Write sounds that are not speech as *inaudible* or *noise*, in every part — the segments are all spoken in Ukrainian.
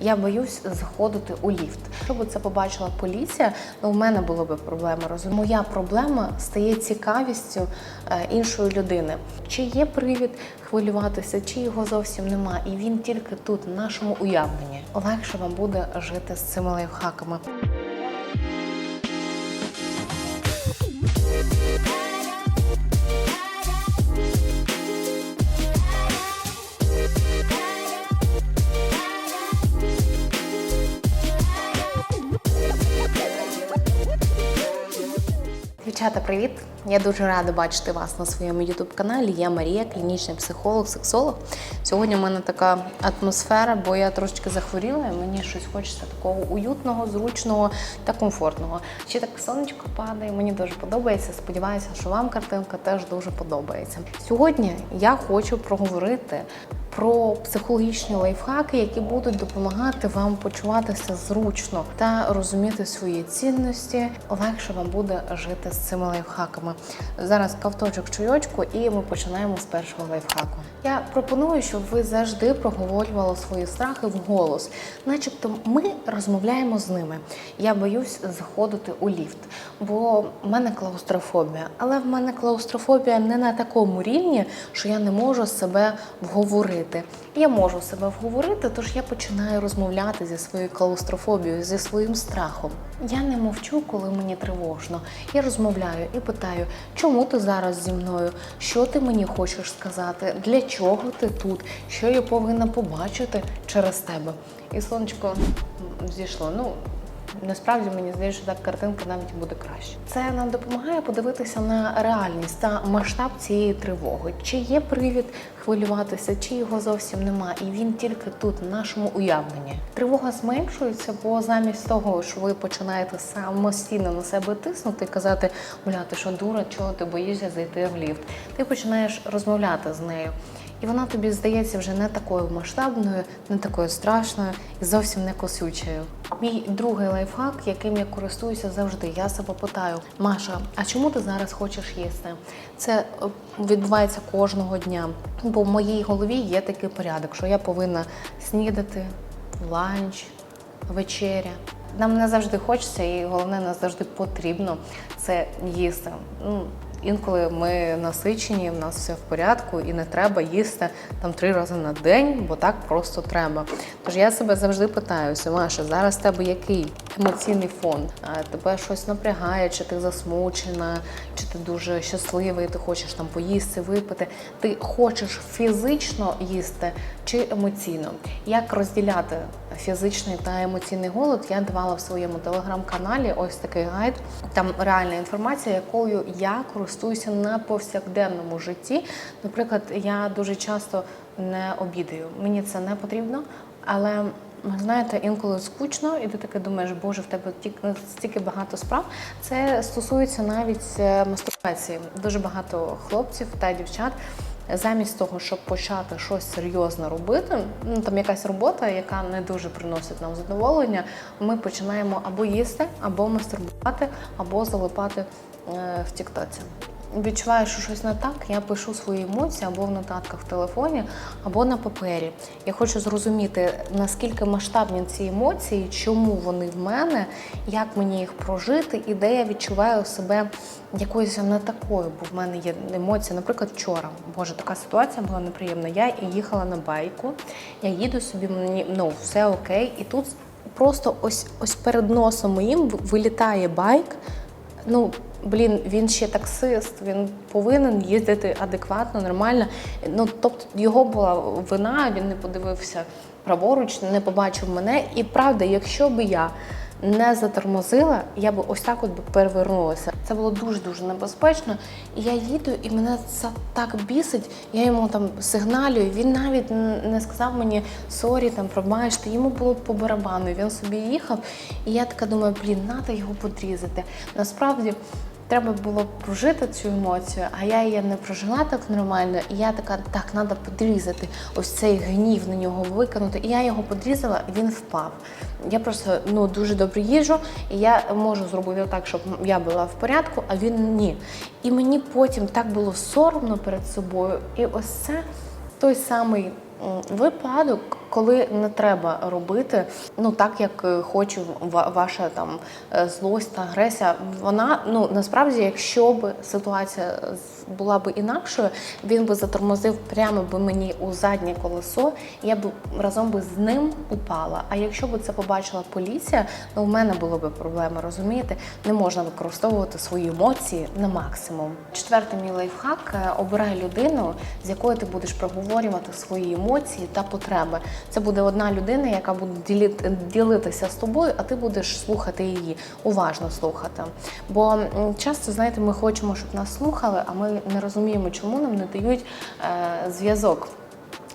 Я боюсь заходити у ліфт. Щоб це побачила поліція, ну в мене було б проблема. Розумію, моя проблема стає цікавістю е, іншої людини. Чи є привід хвилюватися, чи його зовсім нема, і він тільки тут, в нашому уявленні. Легше вам буде жити з цими лайфхаками. Дівчата, привіт! Я дуже рада бачити вас на своєму youtube каналі. Я Марія, клінічний психолог, сексолог. Сьогодні в мене така атмосфера, бо я трошечки захворіла, і мені щось хочеться такого уютного, зручного та комфортного. Ще так сонечко падає, мені дуже подобається. Сподіваюся, що вам картинка теж дуже подобається. Сьогодні я хочу проговорити про психологічні лайфхаки, які будуть допомагати вам почуватися зручно та розуміти свої цінності. Легше вам буде жити з цими лайфхаками. Зараз ковточок чайочку, і ми починаємо з першого лайфхаку. Я пропоную, щоб ви завжди проговорювали свої страхи вголос, начебто ми розмовляємо з ними. Я боюсь заходити у ліфт, бо в мене клаустрофобія. Але в мене клаустрофобія не на такому рівні, що я не можу себе вговорити. Я можу себе вговорити, тож я починаю розмовляти зі своєю клаустрофобією, зі своїм страхом. Я не мовчу, коли мені тривожно. Я розмовляю і питаю, чому ти зараз зі мною? Що ти мені хочеш сказати? Для чого ти тут? Що я повинна побачити через тебе? І сонечко зійшло. Ну, Насправді мені здається, що так картинка навіть буде краще. Це нам допомагає подивитися на реальність та масштаб цієї тривоги. Чи є привід хвилюватися, чи його зовсім нема, і він тільки тут, в нашому уявленні. Тривога зменшується, бо замість того, що ви починаєте самостійно на себе тиснути і казати, бля, ти що дура, чого ти боїшся зайти в ліфт, ти починаєш розмовляти з нею. І вона тобі здається вже не такою масштабною, не такою страшною і зовсім не косючою. Мій другий лайфхак, яким я користуюся завжди, я себе питаю: Маша, а чому ти зараз хочеш їсти? Це е, відбувається кожного дня. Бо в моїй голові є такий порядок, що я повинна снідати, ланч, вечеря. Нам не завжди хочеться, і головне, не завжди потрібно це їсти. Інколи ми насичені, в нас все в порядку, і не треба їсти там три рази на день, бо так просто треба. Тож я себе завжди питаюся, Маша, зараз в тебе який емоційний фон? Тебе щось напрягає, чи ти засмучена, чи ти дуже щасливий, ти хочеш там поїсти, випити. Ти хочеш фізично їсти чи емоційно? Як розділяти фізичний та емоційний голод? Я давала в своєму телеграм-каналі ось такий гайд. Там реальна інформація, якою я користуюся на повсякденному житті. Наприклад, я дуже часто не обідаю. Мені це не потрібно, але знаєте, інколи скучно, і ти таки думаєш, боже, в тебе тільки стільки багато справ. Це стосується навіть е, мастурбації. Дуже багато хлопців та дівчат. Замість того, щоб почати щось серйозно робити, ну там якась робота, яка не дуже приносить нам задоволення, ми починаємо або їсти, або мастурбувати, або залипати е, в тіктоці. Відчуваю, що щось не так, я пишу свої емоції або в нотатках в телефоні, або на папері. Я хочу зрозуміти, наскільки масштабні ці емоції, чому вони в мене, як мені їх прожити, і де я відчуваю себе якоюсь не такою, бо в мене є емоції. Наприклад, вчора, боже, така ситуація була неприємна. Я їхала на байку, я їду собі, мені ну все окей, і тут просто ось ось перед носом моїм вилітає байк. Ну, блін, він ще таксист, він повинен їздити адекватно, нормально. Ну, тобто його була вина, він не подивився праворуч, не побачив мене. І правда, якщо б я не затормозила, я б ось так от би перевернулася. Це було дуже-дуже небезпечно. І я їду, і мене це так бісить. Я йому там сигналюю. Він навіть не сказав мені сорі, там пробачте. Йому було по барабану. Він собі їхав. І я така думаю, блін, треба його подрізати. Насправді. Треба було прожити цю емоцію, а я її не прожила так нормально. І я така, так, треба подрізати ось цей гнів на нього викинути. І я його подрізала, і він впав. Я просто ну дуже добре їжу, і я можу зробити так, щоб я була в порядку, а він ні. І мені потім так було соромно перед собою. І ось це той самий випадок, коли не треба робити, ну так як хочу хоче ва- ваша там е, злость та агресія, вона ну насправді, якщо б ситуація з- була б інакшою, він би затормозив прямо би мені у заднє колесо, я б разом би з ним упала. А якщо б це побачила поліція, ну в мене було б проблеми, розумієте? Не можна використовувати свої емоції на максимум. Четвертий мій лайфхак е, обирай людину, з якою ти будеш проговорювати свої емоції та потреби. Це буде одна людина, яка буде ділитися з тобою, а ти будеш слухати її, уважно слухати. Бо часто, знаєте, ми хочемо, щоб нас слухали, а ми не розуміємо, чому нам не дають е, зв'язок.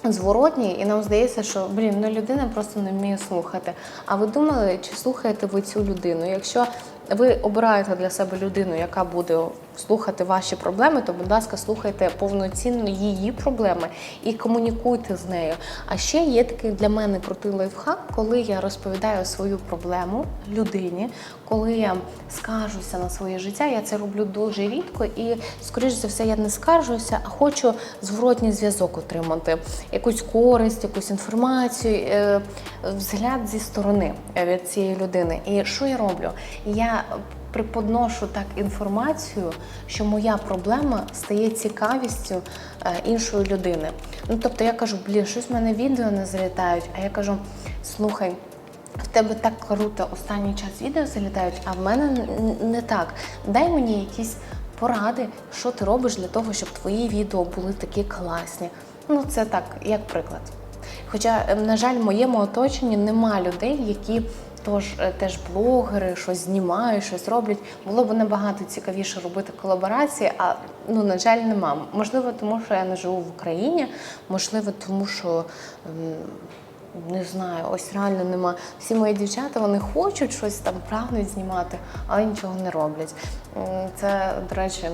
Зворотній, і нам здається, що блін, ну людина просто не вміє слухати. А ви думали, чи слухаєте ви цю людину? Якщо ви обираєте для себе людину, яка буде слухати ваші проблеми, то, будь ласка, слухайте повноцінно її проблеми і комунікуйте з нею. А ще є такий для мене крутий лайфхак, коли я розповідаю свою проблему людині, коли я скаржуся на своє життя, я це роблю дуже рідко і, скоріш за все, я не скаржуся, а хочу зворотній зв'язок отримати, якусь користь, якусь інформацію, е, взгляд зі сторони від цієї людини. І що я роблю? Я приподношу так інформацію, що моя проблема стає цікавістю е, іншої людини. Ну тобто я кажу, блін, щось в мене відео не залітають, а я кажу, слухай. В тебе так круто останній час відео залітають, а в мене не так. Дай мені якісь поради, що ти робиш для того, щоб твої відео були такі класні. Ну, це так, як приклад. Хоча, ем, на жаль, в моєму оточенні нема людей, які тож, е, теж блогери, щось знімають, щось роблять. Було б набагато цікавіше робити колаборації, а ну, на жаль, нема. Можливо, тому що я не живу в Україні, можливо, тому що. ем, не знаю, ось реально нема. Всі мої дівчата вони хочуть щось там прагнуть знімати, але нічого не роблять. Це, до речі,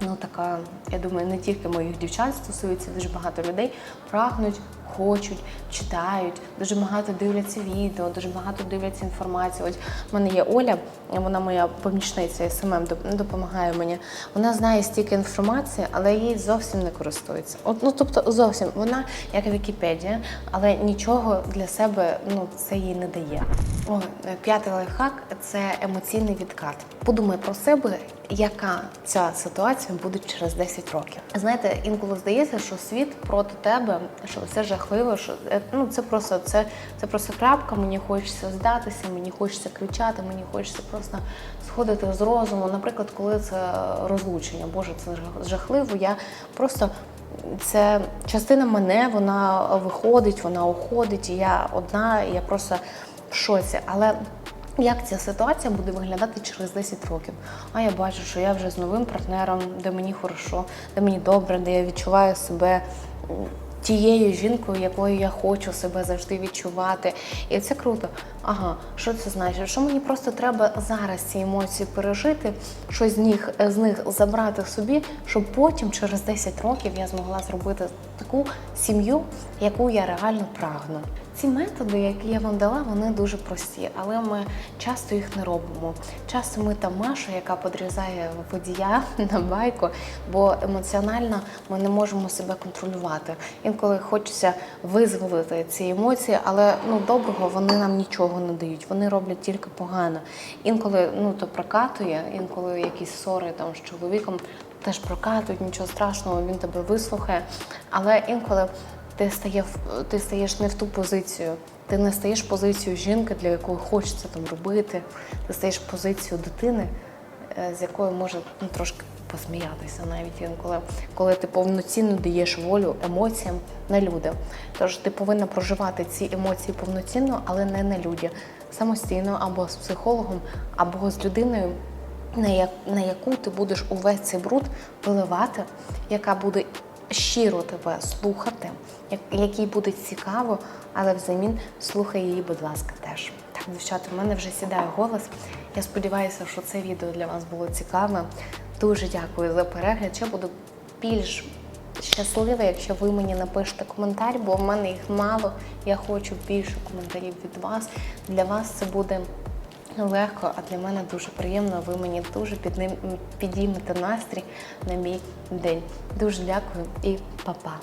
ну така, я думаю, не тільки моїх дівчат стосується дуже багато людей прагнуть, хочуть, читають, дуже багато дивляться відео, дуже багато дивляться інформацію. Ось в мене є Оля, вона моя помічниця СММ, доп- допомагає мені. Вона знає стільки інформації, але їй зовсім не користується. От, ну тобто зовсім вона як Вікіпедія, але нічого для себе ну це їй не дає. О, п'ятий лайфхак це емоційний відкат. Подумай про себе, яка ця ситуація буде через 10 років. Знаєте, інколи здається, що світ проти тебе, що все жахливо, що е, ну це просто це, це просто крапка. Мені хочеться здатися, мені хочеться кричати, мені хочеться просто сходити з розуму. Наприклад, коли це розлучення, Боже, це жахливо. Я просто це частина мене, вона виходить, вона уходить, і я одна, і я просто в шоці. Але як ця ситуація буде виглядати через 10 років? А я бачу, що я вже з новим партнером, де мені хорошо, де мені добре, де я відчуваю себе тією жінкою, якою я хочу себе завжди відчувати. І це круто. Ага, що це значить? Що мені просто треба зараз ці емоції пережити, щось з них, з них забрати собі, щоб потім, через 10 років, я змогла зробити таку сім'ю, яку я реально прагну. Ці методи, які я вам дала, вони дуже прості, але ми часто їх не робимо. Часто ми та Маша, яка подрізає водія *laughs* на байку, бо емоціонально ми не можемо себе контролювати. Інколи хочеться визволити ці емоції, але ну доброго вони нам нічого не дають. Вони роблять тільки погано. Інколи ну то прокатує, інколи якісь ссори там з чоловіком теж прокатують, нічого страшного, він тебе вислухає. Але інколи ти стає ти стаєш не в ту позицію. Ти не стаєш в позицію жінки, для якої хочеться там робити. Ти стаєш позицію дитини, е, з якою може ну, трошки посміятися навіть інколи, коли ти повноцінно даєш волю емоціям на люди. Тож ти повинна проживати ці емоції повноцінно, але не на люди. Самостійно або з психологом, або з людиною, на яку ти будеш увесь цей бруд виливати, яка буде щиро тебе слухати, як, якій буде цікаво, але взамін слухай її, будь ласка, теж. Так, дівчата, в мене вже сідає голос. Я сподіваюся, що це відео для вас було цікаве. Дуже дякую за перегляд. Я буду більш щаслива, якщо ви мені напишете коментар, бо в мене їх мало. Я хочу більше коментарів від вас. Для вас це буде легко, а для мене дуже приємно. Ви мені дуже підним, підіймете настрій на мій день. Дуже дякую і па-па.